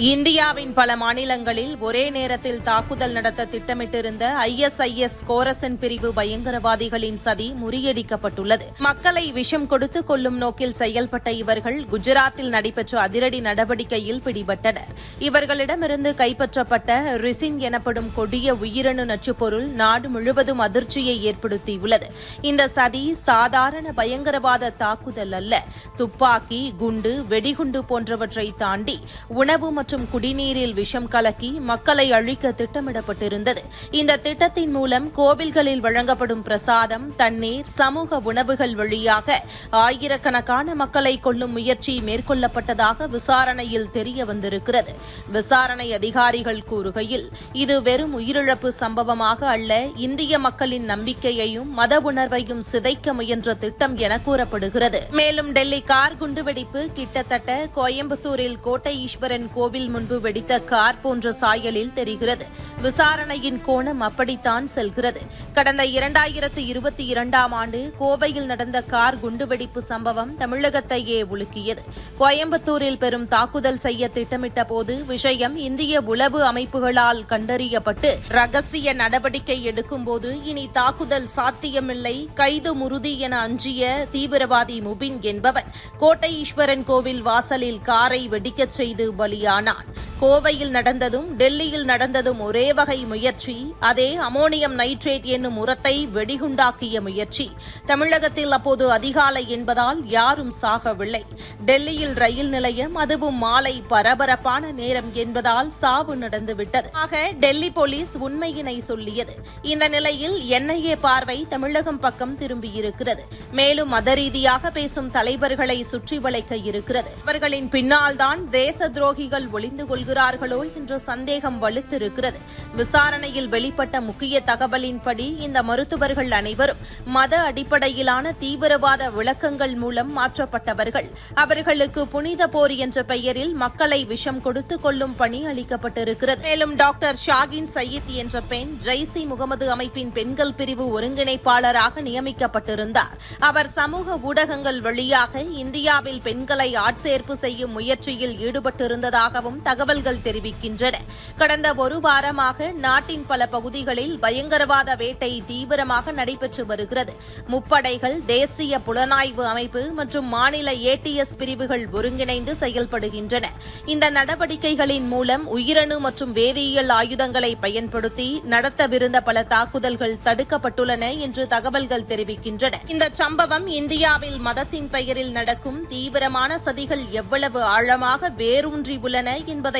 இந்தியாவின் பல மாநிலங்களில் ஒரே நேரத்தில் தாக்குதல் நடத்த திட்டமிட்டிருந்த ஐஎஸ்ஐஎஸ் கோரசன் பிரிவு பயங்கரவாதிகளின் சதி முறியடிக்கப்பட்டுள்ளது. மக்களை விஷம் கொடுத்து கொள்ளும் நோக்கில் செயல்பட்ட இவர்கள் குஜராத்தில் நடைபெற்ற அதிரடி நடவடிக்கையில் பிடிபட்டனர். இவர்களிடமிருந்து கைப்பற்றப்பட்ட ரிசின் எனப்படும் கொடிய உயிரணு நச்சுப்பொருள் நாடு முழுவதும் அதிர்ச்சியை ஏற்படுத்தியுள்ளது. இந்த சதி சாதாரண பயங்கரவாத தாக்குதல் அல்ல. துப்பாக்கி குண்டு வெடிகுண்டு போன்றவற்றை தாண்டி உணவு மற்றும் குடிநீரில் விஷம் கலக்கி மக்களை அழிக்க திட்டமிடப்பட்டிருந்தது. இந்த திட்டத்தின் மூலம் கோவில்களில் வழங்கப்படும் பிரசாதம் தண்ணீர் சமூக உணவுகள் வழியாக ஆயிரக்கணக்கான மக்களை கொல்லும் முயற்சி மேற்கொள்ளப்பட்டதாக விசாரணையில் தெரிய வந்திருக்கிறது. விசாரணை அதிகாரிகள் கூறுகையில் இது வெறும் உயிரிழப்பு சம்பவமாக அல்ல இந்திய மக்களின் நம்பிக்கையையும் மத உணர்வையும் சிதைக்க முயன்ற திட்டம் என கூறப்படுகிறது. மேலும் டெல்லி கார் குண்டுவெடிப்பு கிட்டத்தட்ட கோயம்புத்தூரில் கோட்டை ஈஸ்வரன் கோவில் முன்பு வெடித்த கார் போன்ற சாயலில் தெரிகிறது. விசாரணையின் கோணம் அப்படித்தான் செல்கிறது. கடந்த இரண்டாயிரத்து இருபத்தி இரண்டாம் ஆண்டு கோவையில் நடந்த கார் குண்டுவெடிப்பு சம்பவம் தமிழகத்தையே உலுக்கியது. கோயம்புத்தூரில் பெரும் தாக்குதல் செய்ய திட்டமிட்ட போது விஷயம் இந்திய உளவு அமைப்புகளால் கண்டறியப்பட்டு ரகசிய நடவடிக்கை எடுக்கும்போது இனி தாக்குதல் சாத்தியமில்லை கைது முறுதி என அஞ்சிய தீவிரவாதி முபின் என்பவன். கோட்டை ஈஸ்வரன் கோவில் வாசலில் காரை வெடிக்கச் செய்து பலியான பலியானான் கோவையில் நடந்ததும் டெல்லியில் நடந்ததும் ஒரே வகை முயற்சி அதே அமோனியம் நைட்ரேட் என்னும் உரத்தை வெடிகுண்டாக்கிய முயற்சி. தமிழகத்தில் அப்போது அதிகாலை என்பதால் யாரும் சாகவில்லை. டெல்லியில் ரயில் நிலையம் அதுவும் மாலை பரபரப்பான நேரம் என்பதால் சாவு நடந்துவிட்டது. ஆக டெல்லி போலீஸ் உண்மையினை சொல்லியது. இந்த நிலையில் என்ஐஏ பார்வை தமிழகம் பக்கம் திரும்பியிருக்கிறது. மேலும் மத ரீதியாக பேசும் தலைவர்களை சுற்றி வளைக்க இருக்கிறது. அவர்களின் பின்னால்தான் தேச துரோகிகள் ஒளிந்து கொள்கிறார்களோ. என்ற சந்தேகம் வலுத்திருக்கிறது. விசாரணையில் வெளிப்பட்ட முக்கிய தகவலின்படி இந்த மருத்துவர்கள் அனைவரும் மத அடிப்படையிலான தீவிரவாத விளக்கங்கள் மூலம் மாற்றப்பட்டவர்கள். அவர்களுக்கு புனித போர் என்ற பெயரில் மக்களை விஷம் கொடுத்து கொள்ளும் பணி அளிக்கப்பட்டிருக்கிறது. மேலும் டாக்டர் ஷாகின் சயீத் என்ற பெண் ஜெய்சி முகமது அமைப்பின் பெண்கள் பிரிவு ஒருங்கிணைப்பாளராக நியமிக்கப்பட்டிருந்தார். அவர் சமூக ஊடகங்கள் வழியாக இந்தியாவில் பெண்களை ஆட்சேர்ப்பு செய்யும் முயற்சியில் ஈடுபட்டிருந்ததாகவும் தகவல் தகவல்கள் தெரிவிக்கின்றன. கடந்த ஒரு வாரமாக நாட்டின் பல பகுதிகளில் பயங்கரவாத வேட்டை தீவிரமாக நடைபெற்று வருகிறது. முப்படைகள் தேசிய புலனாய்வு அமைப்பு மற்றும் மாநில ஏடிஎஸ் பிரிவுகள் ஒருங்கிணைந்து செயல்படுகின்றன. இந்த நடவடிக்கைகளின் மூலம் உயிரணு மற்றும் வேதியியல் ஆயுதங்களை பயன்படுத்தி நடத்தவிருந்த பல தாக்குதல்கள் தடுக்கப்பட்டுள்ளன என்று தகவல்கள் தெரிவிக்கின்றன. இந்த சம்பவம் இந்தியாவில் மதத்தின் பெயரில் நடக்கும் தீவிரமான சதிகள் எவ்வளவு ஆழமாக வேரூன்றி உள்ளன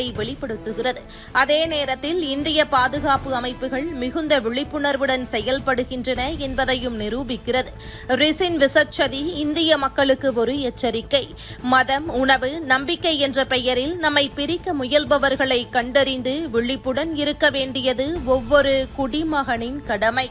என்பதை வெளிப்படுத்துகிறது. அதே நேரத்தில் இந்திய பாதுகாப்பு அமைப்புகள் மிகுந்த விழிப்புணர்வுடன் செயல்படுகின்றன என்பதையும் நிரூபிக்கிறது. ரிசின் விசச்சதி இந்திய மக்களுக்கு ஒரு எச்சரிக்கை. மதம் உணவு நம்பிக்கை என்ற பெயரில் நம்மை பிரிக்க முயல்பவர்களை கண்டறிந்து விழிப்புடன் இருக்க வேண்டியது ஒவ்வொரு குடிமகனின் கடமை.